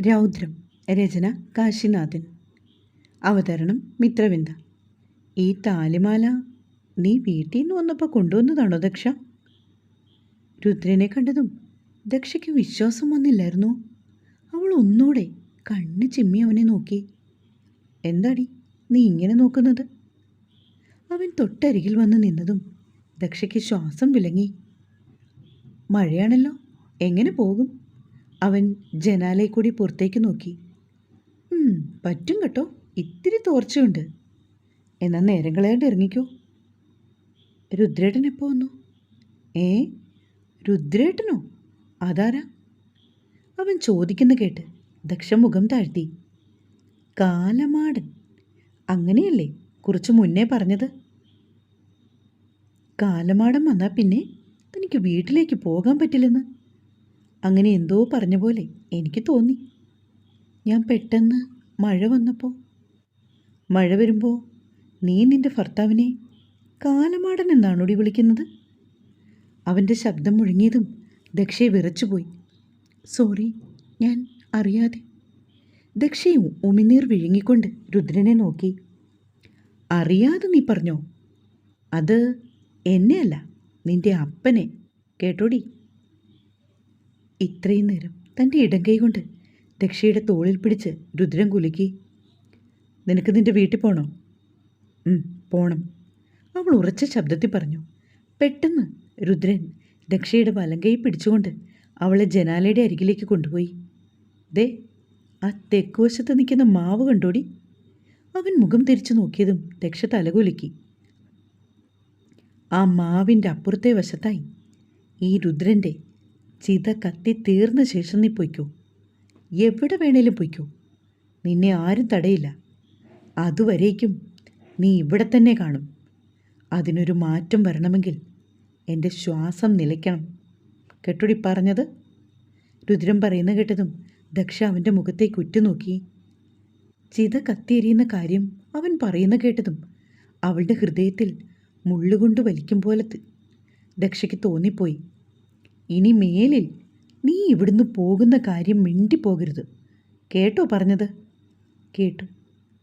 രൗദ്രം രചന കാശിനാഥൻ. അവതരണം മിത്രവിന്ദ. ഈ താലിമാല നീ വീട്ടിൽ നിന്ന് വന്നപ്പോൾ കൊണ്ടുവന്നതാണോ ദക്ഷ? രുദ്രനെ കണ്ടതും ദക്ഷയ്ക്ക് വിശ്വാസം വന്നില്ലായിരുന്നു. അവൾ ഒന്നുകൂടെ കണ്ണ് ചിമ്മി അവനെ നോക്കി. എന്താടി നീ ഇങ്ങനെ നോക്കുന്നത്? അവൻ തൊട്ടരികിൽ വന്ന് നിന്നതും ദക്ഷയ്ക്ക് ശ്വാസം വിലങ്ങി. മഴയാണല്ലോ എങ്ങനെ പോകും? അവൻ ജനാലയിൽ കൂടി പുറത്തേക്ക് നോക്കി. "ഉം, പറ്റും കേട്ടോ. ഇത്തിരി തോർച്ചയുണ്ട്. എന്നാൽ നേരം കളയാണ്ട് ഇറങ്ങിക്കോ. രുദ്രേട്ടൻ എപ്പോൾ വന്നു? ഏ രുദ്രേട്ടനോ? അതാരാ? അവൻ ചോദിക്കുന്ന കേട്ട് ദക്ഷ മുഖം താഴ്ത്തി. കാലമാടൻ. അങ്ങനെയല്ലേ? കുറച്ച് മുന്നേ പറഞ്ഞത്. കാലമാടം വന്നാൽ പിന്നെ തനിക്ക് വീട്ടിലേക്ക് പോകാൻ പറ്റില്ലെന്ന്? അങ്ങനെ എന്തോ പറഞ്ഞ പോലെ എനിക്ക് തോന്നി. ഞാൻ പെട്ടെന്ന് മഴ വന്നപ്പോൾ മഴ വരുമ്പോൾ നീ നിന്റെ ഭർത്താവിനെ കാലമാടൻ എന്നാണോടി വിളിക്കുന്നത്. അവന്റെ ശബ്ദം മുഴങ്ങിയതും ദക്ഷയെ വിറച്ചുപോയി സോറി ഞാൻ അറിയാതെ. ദക്ഷയും ഉമിനീർ വിഴുങ്ങിക്കൊണ്ട് രുദ്രനെ നോക്കി. അറിയാതെ നീ പറഞ്ഞോ? അത് എന്നെയല്ല നിന്റെ അപ്പനെ. കേട്ടോടി? ഇത്രയും നേരം തന്റെ ഇടങ്കൈ കൊണ്ട് രക്ഷയുടെ തോളിൽ പിടിച്ച് രുദ്രം കുലുക്കി. നിനക്ക് നിന്റെ വീട്ടിൽ ഉം, പോണം. അവൾ ഉറച്ച ശബ്ദത്തിൽ പറഞ്ഞു. പെട്ടെന്ന് രുദ്രൻ രക്ഷയുടെ വലങ്കൈ പിടിച്ചുകൊണ്ട് അവളെ ജനാലയുടെ അരികിലേക്ക് കൊണ്ടുപോയി. ദേ ആ തെക്കുവശത്ത് നിൽക്കുന്ന മാവ് കണ്ടോടി. അവൻ മുഖം തിരിച്ചു നോക്കിയതും രക്ഷ തലകുലുക്കി ആ മാവിന്റെ അപ്പുറത്തെ വശത്തായി ഈ രുദ്രന്റെ ചിത കത്തി തീർന്ന ശേഷം നീ പൊയ്ക്കോ. എവിടെ വേണേലും പൊയ്ക്കോ. നിന്നെ ആരും തടയില്ല. അതുവരേക്കും നീ ഇവിടെ തന്നെ കാണും. അതിനൊരു മാറ്റം വരണമെങ്കിൽ എന്റെ ശ്വാസം നിലയ്ക്കണം. കെട്ടുടി പറഞ്ഞത്? രുദ്രം പറയുന്ന കേട്ടതും ദക്ഷ അവന്റെ മുഖത്തേക്ക് ഉറ്റുനോക്കി. ചിത കത്തിയെരിയുന്ന കാര്യം അവൻ പറയുന്ന കേട്ടതും അവളുടെ ഹൃദയത്തിൽ മുള്ളുകൊണ്ട് വലിക്കും പോലെ ദക്ഷയ്ക്ക് തോന്നിപ്പോയി. ഇനി മേലിൽ നീ ഇവിടുന്ന് പോകുന്ന കാര്യം മിണ്ടിപ്പോകരുത്. കേട്ടോ പറഞ്ഞത്? കേട്ടു.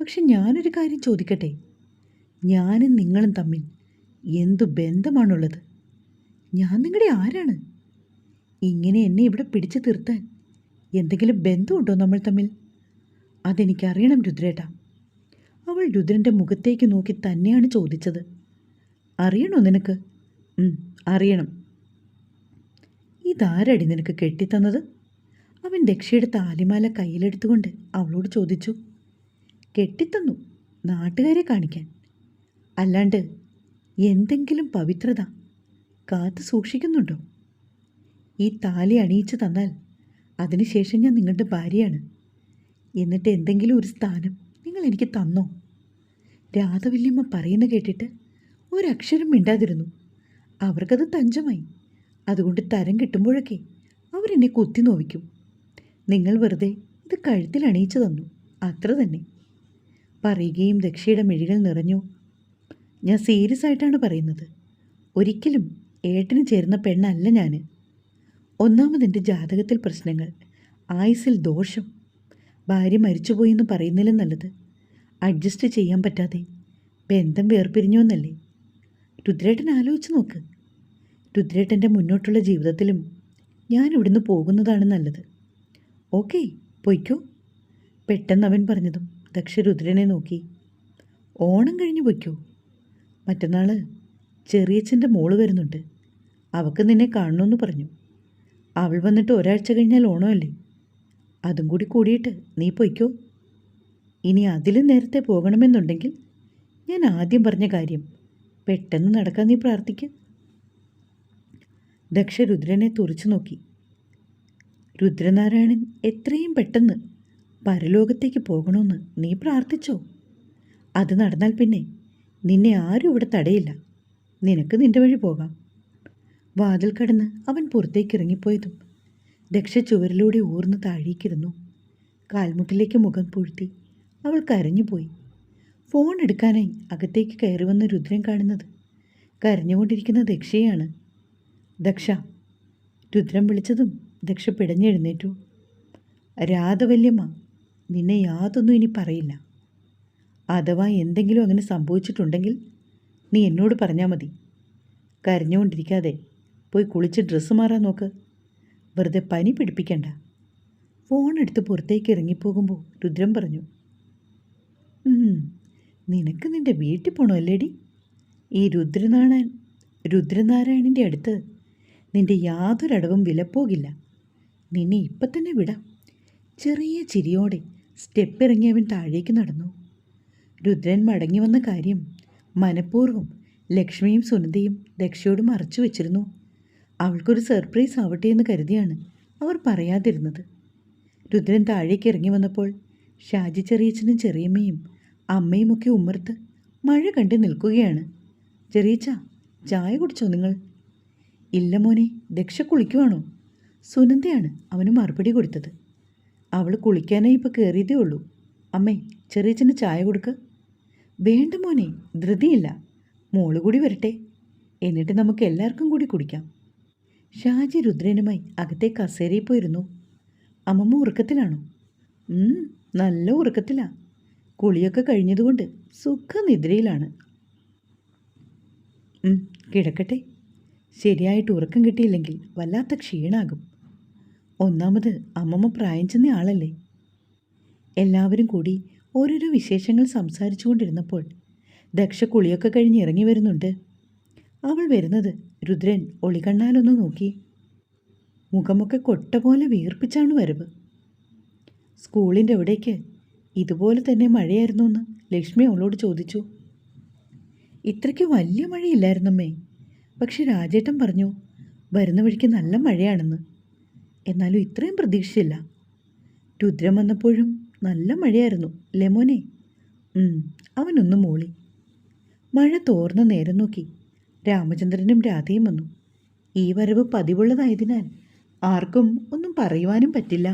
പക്ഷെ ഞാനൊരു കാര്യം ചോദിക്കട്ടെ? ഞാനും നിങ്ങളും തമ്മിൽ എന്തു ബന്ധമാണുള്ളത്? ഞാൻ നിങ്ങളുടെ ആരാണ്? ഇങ്ങനെ എന്നെ ഇവിടെ പിടിച്ചു തീർത്താൻ എന്തെങ്കിലും ബന്ധമുണ്ടോ നമ്മൾ തമ്മിൽ? അതെനിക്കറിയണം രുദ്രേട്ട. അവൾ രുദ്രന്റെ മുഖത്തേക്ക് നോക്കി തന്നെയാണ് ചോദിച്ചത്. അറിയണോ നിനക്ക്? അറിയണം. ഇതാരടി നിനക്ക് കെട്ടിത്തന്നത്? അവൻ ദക്ഷയുടെ താലിമാല കയ്യിലെടുത്തുകൊണ്ട് അവളോട് ചോദിച്ചു. കെട്ടിത്തന്നു നാട്ടുകാരെ കാണിക്കാൻ. അല്ലാണ്ട് എന്തെങ്കിലും പവിത്രത കാത്തു സൂക്ഷിക്കുന്നുണ്ടോ? ഈ താലി അണിയിച്ചു തന്നാൽ അതിനുശേഷം ഞാൻ നിങ്ങളുടെ ഭാര്യയാണ്. എന്നിട്ട് എന്തെങ്കിലും ഒരു സ്ഥാനം നിങ്ങൾ എനിക്ക് തന്നോ? രാധവല്യമ്മ പറയുന്ന കേട്ടിട്ട് ഒരക്ഷരം മിണ്ടാതിരുന്നു. അവർക്കത് തഞ്ചമായി. അതുകൊണ്ട് തരം കിട്ടുമ്പോഴൊക്കെ അവരെന്നെ കുത്തി നോവിക്കും. നിങ്ങൾ വെറുതെ ഇത് കഴുത്തിൽ അണിയിച്ചു തന്നു. അത്ര തന്നെ. പറയുകയും ദക്ഷയുടെ മിഴികൾ നിറഞ്ഞു. ഞാൻ സീരിയസ് ആയിട്ടാണ് പറയുന്നത്. ഒരിക്കലും ഏട്ടന് ചേരുന്ന പെണ്ണല്ല ഞാൻ ഒന്നാമതെന്റെ ജാതകത്തിൽ പ്രശ്നങ്ങൾ. ആയുസിൽ ദോഷം. ഭാര്യ മരിച്ചുപോയെന്ന് പറയുന്നില്ല നല്ലത്. അഡ്ജസ്റ്റ് ചെയ്യാൻ പറ്റാതെ ബന്ധം വേർപിരിഞ്ഞു എന്നല്ലേ. രുദ്രേട്ടൻ ആലോചിച്ച് നോക്ക്. രുദ്രേട്ടന്റെ മുന്നോട്ടുള്ള ജീവിതത്തിലും ഞാൻ ഇവിടുന്ന് പോകുന്നതാണ് നല്ലത്. ഓക്കെ പൊയ്ക്കോ. പെട്ടെന്ന് അവൻ പറഞ്ഞതും ദക്ഷ രുദ്രനെ നോക്കി. ഓണം കഴിഞ്ഞ് പൊയ്ക്കോ. മറ്റന്നാൾ ചെറിയച്ഛന്റെ മോൾ വരുന്നുണ്ട്. അവൾക്ക് നിന്നെ കാണണമെന്ന് പറഞ്ഞു. അവൾ വന്നിട്ട് ഒരാഴ്ച കഴിഞ്ഞാൽ ഓണമല്ലേ? അതും കൂടി കൂടിയിട്ട് നീ പൊയ്ക്കോ. ഇനി അതിലും നേരത്തെ പോകണമെന്നുണ്ടെങ്കിൽ ഞാൻ ആദ്യം പറഞ്ഞ കാര്യം പെട്ടെന്ന് നടക്കാൻ നീ പ്രാർത്ഥിക്കുക ദക്ഷ രുദ്രനെ തുറച്ചു നോക്കി. രുദ്രനാരായണൻ എത്രയും പെട്ടെന്ന് പരലോകത്തേക്ക് പോകണമെന്ന് നീ പ്രാർത്ഥിച്ചോ? അത് നടന്നാൽ പിന്നെ നിന്നെ ആരും ഇവിടെ തടയില്ല. നിനക്ക് നിന്റെ വഴി പോകാം. വാതിൽ കടന്ന് അവൻ പുറത്തേക്ക് ഇറങ്ങിപ്പോയതും ദക്ഷ ചുവരിലൂടെ ഊർന്ന് താഴേക്കിരുന്നു കാൽമുട്ടിലേക്ക് മുഖം പൂഴ്ത്തി അവൾ കരഞ്ഞുപോയി. ഫോൺ എടുക്കാനായി അകത്തേക്ക് കയറി വന്ന രുദ്രൻ കാണുന്നത് കരഞ്ഞുകൊണ്ടിരിക്കുന്ന ദക്ഷയാണ് ദക്ഷ രുദ്രം വിളിച്ചതും ദക്ഷ പിടഞ്ഞെഴുന്നേറ്റു. രാധവല്യമ്മ നിന്നെ യാതൊന്നും ഇനി പറയില്ല. അഥവാ എന്തെങ്കിലും അങ്ങനെ സംഭവിച്ചിട്ടുണ്ടെങ്കിൽ നീ എന്നോട് പറഞ്ഞാൽ മതി. കരഞ്ഞുകൊണ്ടിരിക്കാതെ പോയി കുളിച്ച് ഡ്രസ്സ് മാറാൻ നോക്ക്. വെറുതെ പനി പിടിപ്പിക്കണ്ട. ഫോൺ എടുത്ത് പുറത്തേക്ക് ഇറങ്ങിപ്പോകുമ്പോൾ രുദ്രം പറഞ്ഞു "ഉം, നിനക്ക് നിന്റെ വീട്ടിൽ പോണോ അല്ലേടി? ഈ രുദ്രനാരായൺ രുദ്രനാരായണന്റെ അടുത്ത് നിന്റെ യാതൊരടവും വിലപ്പോകില്ല നിന്നെ ഇപ്പം തന്നെ വിടാം. ചെറിയ ചിരിയോടെ സ്റ്റെപ്പ് ഇറങ്ങി അവൻ താഴേക്ക് നടന്നു. രുദ്രൻ മടങ്ങി വന്ന കാര്യം മനഃപൂർവം ലക്ഷ്മിയും സുനന്ദയും ദക്ഷയോട് മറച്ചു വെച്ചിരുന്നു. അവൾക്കൊരു സർപ്രൈസ് ആവട്ടെ എന്ന് കരുതിയാണ് അവർ പറയാതിരുന്നത്. രുദ്രൻ താഴേക്ക് ഇറങ്ങി വന്നപ്പോൾ ഷാജി ചെറിയച്ഛനും ചെറിയമ്മയും അമ്മയുമൊക്കെ ഉമ്മർത്ത് മഴ കണ്ട് നിൽക്കുകയാണ്. ചെറിയച്ച ചായ കുടിച്ചോ നിങ്ങൾ? ഇല്ല മോനെ ദക്ഷ കുളിക്കുവാണോ? സുനന്ദയാണ് അവന് മറുപടി കൊടുത്തത്. അവൾ കുളിക്കാനായി ഇപ്പോൾ കയറിയതേ ഉള്ളൂ. അമ്മേ ചെറിയച്ഛന് ചായ കൊടുക്ക്. വേണ്ട മോനെ ധൃതിയില്ല. മോൾ കൂടി വരട്ടെ. എന്നിട്ട് നമുക്ക് എല്ലാവർക്കും കൂടി കുടിക്കാം. ഷാജി രുദ്രനുമായി അകത്തെ കസേരയിൽ പോയിരുന്നു. അമ്മമ്മ ഉറക്കത്തിലാണോ? നല്ല ഉറക്കത്തിലാ. കുളിയൊക്കെ കഴിഞ്ഞതുകൊണ്ട് സുഖനിദ്രയിലാണ്. കിടക്കട്ടെ. ശരിയായിട്ട് ഉറക്കം കിട്ടിയില്ലെങ്കിൽ വല്ലാത്ത ക്ഷീണാകും. ഒന്നാമത് അമ്മമ്മ പ്രായം ചെന്ന ആളല്ലേ. എല്ലാവരും കൂടി ഓരോരോ വിശേഷങ്ങൾ സംസാരിച്ചു കൊണ്ടിരുന്നപ്പോൾ ദക്ഷ കുളിയൊക്കെ കഴിഞ്ഞ് ഇറങ്ങി വരുന്നുണ്ട്. അവൾ വരുന്നത് രുദ്രൻ ഒളികണ്ണാലൊന്ന് നോക്കി. മുഖമൊക്കെ കൊട്ട പോലെ വീർപ്പിച്ചാണ് വരവ്. സ്കൂളിന്റെ അവിടേക്ക് ഇതുപോലെ തന്നെ മഴയായിരുന്നു എന്ന് ലക്ഷ്മി അവളോട് ചോദിച്ചു. ഇത്രയ്ക്ക് വലിയ മഴയില്ലായിരുന്നമ്മേ പക്ഷെ രാജേട്ടൻ പറഞ്ഞു വരുന്ന വഴിക്ക് നല്ല മഴയാണെന്ന്. എന്നാലും ഇത്രയും പ്രതീക്ഷയില്ല രുദ്രം വന്നപ്പോഴും നല്ല മഴയായിരുന്നു ലെമോനെ അവനൊന്നും മൂളി. മഴ തോർന്ന നേരം നോക്കി രാമചന്ദ്രനും രാധയും വന്നു. ഈ വരവ് പതിവുള്ളതായതിനാൽ ആർക്കും ഒന്നും പറയുവാനും പറ്റില്ല.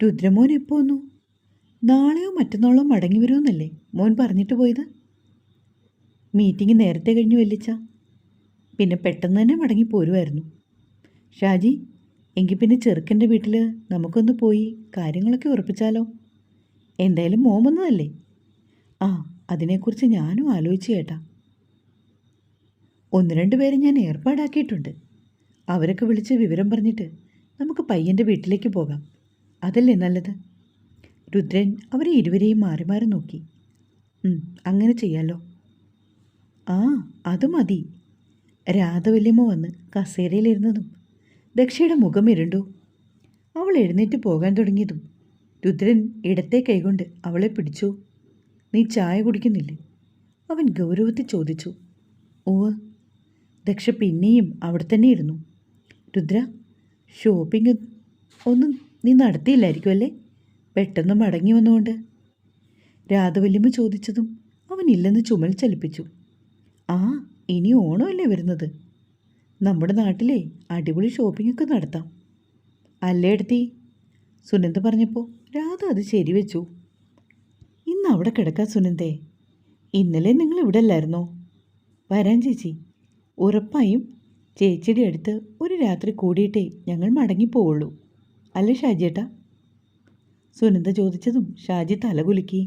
രുദ്രമോൻ എപ്പോ വന്നു? നാളെയോ മറ്റന്നാളോ മടങ്ങി വരുമെന്നല്ലേ മോൻ പറഞ്ഞിട്ട് പോയത്? മീറ്റിംഗ് നേരത്തെ കഴിഞ്ഞു വല്ലിച്ച പിന്നെ പെട്ടെന്ന് തന്നെ മടങ്ങി പോരുമായിരുന്നു ഷാജി എങ്കിൽ പിന്നെ ചെറുക്കന്റെ വീട്ടിൽ നമുക്കൊന്ന് പോയി കാര്യങ്ങളൊക്കെ ഉറപ്പിച്ചാലോ? എന്തായാലും മോൻ വന്നതല്ലേ? ആ അതിനെക്കുറിച്ച് ഞാനും ആലോചിച്ചു കേട്ടാ. ഒന്ന് രണ്ട് പേരെ ഞാൻ ഏർപ്പാടാക്കിയിട്ടുണ്ട്. അവരൊക്കെ വിളിച്ച് വിവരം പറഞ്ഞിട്ട് നമുക്ക് പയ്യന്റെ വീട്ടിലേക്ക് പോകാം. അതല്ലേ നല്ലത്? രുദ്രൻ അവരെ ഇരുവരെയും മാറി മാറി നോക്കി. "ഉം, അങ്ങനെ ചെയ്യാലോ. ആ അത് മതി. രാധവല്യമ്മ വന്ന് കസേരയിലിരുന്നതും ദക്ഷയുടെ മുഖം ഇരുണ്ടു. അവൾ എഴുന്നേറ്റ് പോകാൻ തുടങ്ങിയതും രുദ്രൻ ഇടത്തെ കൈകൊണ്ട് അവളെ പിടിച്ചു. നീ ചായ കുടിക്കുന്നില്ലേ? അവൻ ഗൗരവത്തിൽ ചോദിച്ചു. ഓ ദക്ഷ പിന്നെയും അവിടെ തന്നെ ഇരുന്നു. രുദ്ര ഷോപ്പിംഗ് ഒന്നും നീ നടത്തിയില്ലായിരിക്കും അല്ലേ? പെട്ടെന്ന് മടങ്ങി വന്നുകൊണ്ട് രാധവല്യമ്മ ചോദിച്ചതും അവൻ ഇല്ലെന്ന് ചുമൽ ചലിപ്പിച്ചു. ആ ഇനി ഓണമല്ലേ വരുന്നത്? നമ്മുടെ നാട്ടിലെ അടിപൊളി ഷോപ്പിംഗ് ഒക്കെ നടത്താം. അല്ലേ എടുത്തി? സുനന്ദ പറഞ്ഞപ്പോൾ രാധ അത് ശരിവെച്ചു ഇന്ന് അവിടെ കിടക്കാം സുനന്ദേ. ഇന്നലെ നിങ്ങൾ ഇവിടെ അല്ലായിരുന്നോ? വരാൻ ചേച്ചി. ഉറപ്പായും ചേച്ചിയുടെ അടുത്ത് ഒരു രാത്രി കൂടിയിട്ടേ ഞങ്ങൾ മടങ്ങിപ്പോവുള്ളൂ അല്ലേ ഷാജിയേട്ടാ? സുനന്ദ ചോദിച്ചതും ഷാജി തലകുലുക്കി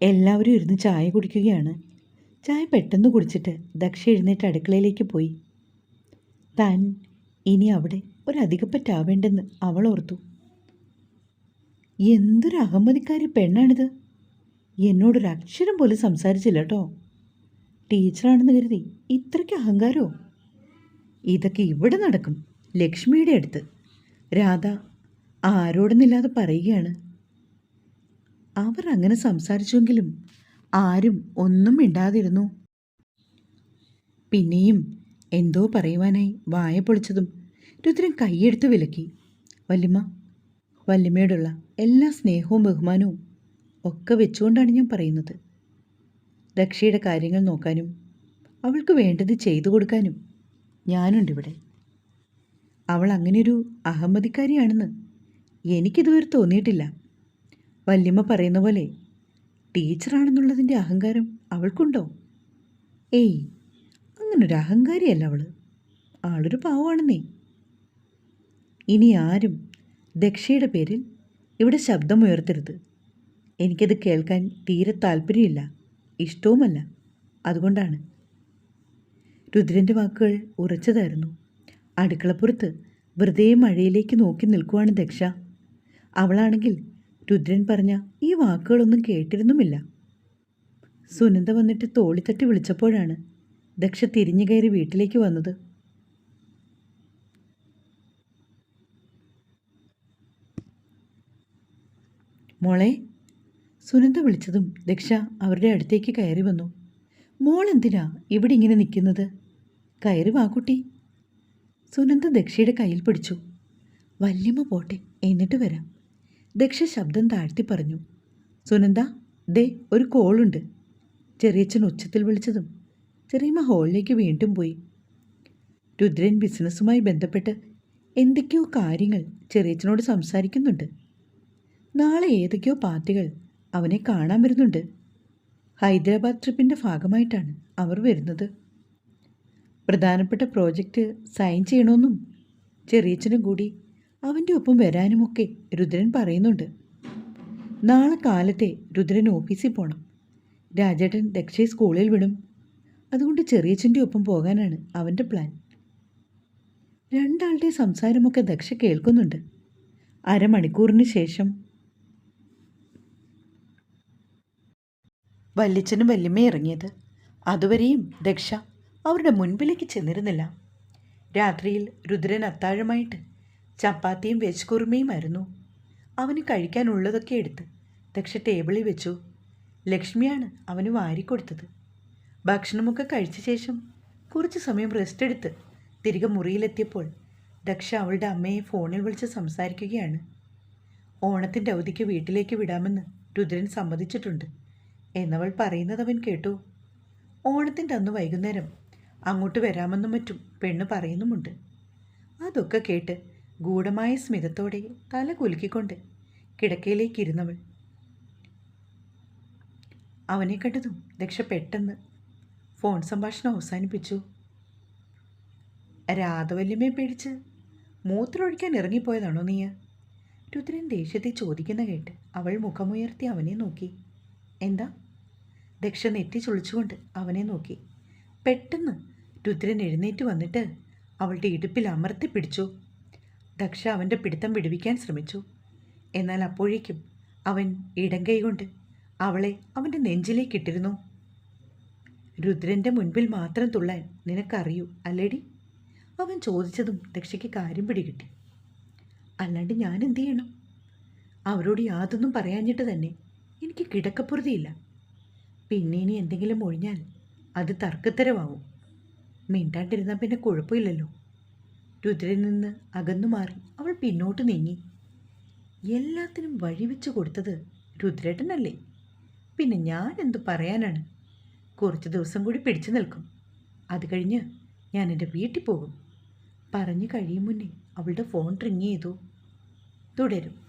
എല്ലാവരും ഇരുന്ന് ചായ കുടിക്കുകയാണ്. ചായ പെട്ടെന്ന് കുടിച്ചിട്ട് ദക്ഷ എഴുന്നേറ്റ് അടുക്കളയിലേക്ക് പോയി. താൻ ഇനി അവിടെ ഒരധികപ്പറ്റാവേണ്ടെന്ന് അവൾ ഓർത്തു. എന്തൊരു അഹമ്മതിക്കാരി പെണ്ണാണിത്. എന്നോടൊരു അക്ഷരം പോലും സംസാരിച്ചില്ല കേട്ടോ. ടീച്ചറാണെന്ന് കരുതി ഇത്രയ്ക്ക് അഹങ്കാരമോ ഇതൊക്കെ ഇവിടെ നടക്കും ലക്ഷ്മിയുടെ അടുത്ത്. രാധ ആരോടൊന്നില്ലാതെ പറയുകയാണ്. അവർ അങ്ങനെ സംസാരിച്ചുവെങ്കിലും ആരും ഒന്നും മിണ്ടാതിരുന്നു. പിന്നെയും എന്തോ പറയുവാനായി വായ പൊളിച്ചതും രുദ്രൻ കൈയെടുത്ത് വിലക്കി. വല്യമ്മ വല്യമ്മയോടുള്ള എല്ലാ സ്നേഹവും ബഹുമാനവും ഒക്കെ വെച്ചുകൊണ്ടാണ് ഞാൻ പറയുന്നത്. രക്ഷയുടെ കാര്യങ്ങൾ നോക്കാനും അവൾക്ക് വേണ്ടത് ചെയ്തു കൊടുക്കാനും ഞാനുണ്ടിവിടെ. അവൾ അങ്ങനെയൊരു അഹമ്മദിക്കാരിയാണെന്ന് എനിക്കിതുവരെ തോന്നിയിട്ടില്ല. വല്യമ്മ പറയുന്ന പോലെ ടീച്ചറാണെന്നുള്ളതിന്റെ അഹങ്കാരം അവൾക്കുണ്ടോ? ഏയ് അങ്ങനൊരു അഹങ്കാരിയല്ല അവൾ ആളൊരു പാവമാണെന്നേ. ഇനി ആരും ദക്ഷയുടെ പേരിൽ ഇവിടെ ശബ്ദമുയർത്തരുത്. എനിക്കത് കേൾക്കാൻ തീരെ താല്പര്യമില്ല. ഇഷ്ടവുമല്ല. അതുകൊണ്ടാണ്. രുദ്രന്റെ വാക്കുകൾ ഉറച്ചതായിരുന്നു. അടുക്കളപ്പുറത്ത് വെറുതെ മഴയിലേക്ക് നോക്കി നിൽക്കുവാണ് ദക്ഷ. അവളാണെങ്കിൽ രുദ്രൻ പറഞ്ഞ ഈ വാക്കുകളൊന്നും കേട്ടിരുന്നുമില്ല. സുനന്ദ വന്നിട്ട് തോളിത്തട്ടി വിളിച്ചപ്പോഴാണ് ദക്ഷ തിരിഞ്ഞു കയറി വീട്ടിലേക്ക് വന്നത്. മോളെ സുനന്ദ വിളിച്ചതും ദക്ഷ അവരുടെ അടുത്തേക്ക് കയറി വന്നു. മോൾ എന്തിനാ ഇവിടെ ഇങ്ങനെ നിൽക്കുന്നത്? കയറി വാ കുട്ടി. സുനന്ദ ദക്ഷയുടെ കയ്യിൽ പിടിച്ചു. വല്യമ്മ പോട്ടെ എന്നിട്ട് വരാം. ദക്ഷ ശബ്ദം താഴ്ത്തി പറഞ്ഞു. സുനന്ദ ദേ ഒരു കോളുണ്ട്. ചെറിയച്ഛൻ ഉച്ചത്തിൽ വിളിച്ചതും ചെറിയമ്മ ഹോളിലേക്ക് വീണ്ടും പോയി. രുദ്രൻ ബിസിനസ്സുമായി ബന്ധപ്പെട്ട് എന്തൊക്കെയോ കാര്യങ്ങൾ ചെറിയച്ഛനോട് സംസാരിക്കുന്നുണ്ട്. നാളെ ഏതൊക്കെയോ പാർട്ടികൾ അവനെ കാണാൻ വരുന്നുണ്ട്. ഹൈദരാബാദ് ട്രിപ്പിന്റെ ഭാഗമായിട്ടാണ് അവർ വരുന്നത്. പ്രധാനപ്പെട്ട പ്രോജക്റ്റ് സൈൻ ചെയ്യണമെന്നും ചെറിയച്ഛനും കൂടി അവന്റെ ഒപ്പം വരാനുമൊക്കെ രുദ്രൻ പറയുന്നുണ്ട്. നാളെ കാലത്തെ രുദ്രൻ ഓഫീസിൽ പോകണം രാജേട്ടൻ ദക്ഷയെ സ്കൂളിൽ വിടും. അതുകൊണ്ട് ചെറിയച്ഛന്റെ ഒപ്പം പോകാനാണ് അവന്റെ പ്ലാൻ. രണ്ടാളുടെ സംസാരമൊക്കെ ദക്ഷ കേൾക്കുന്നുണ്ട്. അരമണിക്കൂറിന് ശേഷം. വല്യച്ഛനും വല്യമ്മയും ഇറങ്ങിയത്. അതുവരെയും ദക്ഷ അവരുടെ മുൻപിലേക്ക് ചെന്നിരുന്നില്ല. രാത്രിയിൽ രുദ്രൻ അത്താഴമായിട്ട് ചപ്പാത്തിയും വെജ് കുറുമയുമായിരുന്നു അവന് കഴിക്കാനുള്ളതൊക്കെ എടുത്ത് ദക്ഷ ടേബിളിൽ വെച്ചു. ലക്ഷ്മിയാണ് അവന് വാരിക്കൊടുത്തത്. ഭക്ഷണമൊക്കെ കഴിച്ച ശേഷം കുറച്ച് സമയം റെസ്റ്റ് എടുത്ത് തിരികെ മുറിയിലെത്തിയപ്പോൾ ദക്ഷ അവളുടെ അമ്മയെ ഫോണിൽ വിളിച്ച് സംസാരിക്കുകയാണ്. ഓണത്തിന്റെ അവധിക്ക് വീട്ടിലേക്ക് വിടാമെന്ന് രുദ്രൻ സമ്മതിച്ചിട്ടുണ്ട് എന്നവൾ പറയുന്നത് അവൻ കേട്ടു. ഓണത്തിന്റെ അന്ന് വൈകുന്നേരം അങ്ങോട്ട് വരാമെന്നും മറ്റും പെണ്ണ് പറയുന്നുമുണ്ട്. അതൊക്കെ കേട്ട് ഗൂഢമായ സ്മിതത്തോടെ തല കുലുക്കിക്കൊണ്ട് കിടക്കയിലേക്ക് ഇരുന്നവൾ അവനെ കണ്ടതും ദക്ഷ പെട്ടെന്ന് ഫോൺ സംഭാഷണം അവസാനിപ്പിച്ചു. രാധവല്യമ്മയെ പേടിച്ച് മൂത്രമൊഴിക്കാൻ ഇറങ്ങിപ്പോയതാണോ നീ? രുദ്രൻ ദേഷ്യത്തെ ചോദിക്കുന്ന കേട്ട് അവൾ മുഖമുയർത്തി അവനെ നോക്കി. എന്താ? ദക്ഷ നെറ്റി ചുളിച്ചുകൊണ്ട് അവനെ നോക്കി. പെട്ടെന്ന് രുദ്രൻ എഴുന്നേറ്റ് വന്നിട്ട് അവളുടെ ഇടുപ്പിൽ അമർത്തി പിടിച്ചു. ദക്ഷ അവന്റെ പിടുത്തം വിടുവിക്കാൻ ശ്രമിച്ചു. എന്നാൽ അപ്പോഴേക്കും അവൻ ഇടം കൈകൊണ്ട് അവളെ അവന്റെ നെഞ്ചിലേക്കിട്ടിരുന്നു രുദ്രന്റെ മുൻപിൽ മാത്രം തുള്ളാൻ നിനക്കറിയൂ അല്ലേടി? അവൻ ചോദിച്ചതും ദക്ഷയ്ക്ക് കാര്യം പിടികിട്ടി. അല്ലാണ്ട് ഞാൻ എന്തു ചെയ്യണം? അവരോട് യാതൊന്നും പറയാഞ്ഞിട്ട് തന്നെ എനിക്ക് കിടക്കപ്പുറതിയില്ല. പിന്നെ ഇനി എന്തെങ്കിലും ഒഴിഞ്ഞാൽ അത് തർക്കത്തരമാവും. മിണ്ടാണ്ടിരുന്നാൽ പിന്നെ കുഴപ്പമില്ലല്ലോ. രുദ്രനിൽ നിന്ന് അകന്നു മാറി അവൾ പിന്നോട്ട് നീങ്ങി. എല്ലാത്തിനും വഴിവെച്ച് കൊടുത്തത് രുദ്രേട്ടനല്ലേ? പിന്നെ ഞാൻ എന്തു പറയാനാണ്? കുറച്ച് ദിവസം കൂടി പിടിച്ചു നിൽക്കും. അത് കഴിഞ്ഞ് ഞാൻ എന്റെ വീട്ടിൽ പോകും. പറഞ്ഞു കഴിയും മുന്നേ അവളുടെ ഫോൺ റിങ് ചെയ്തു. തുടരും.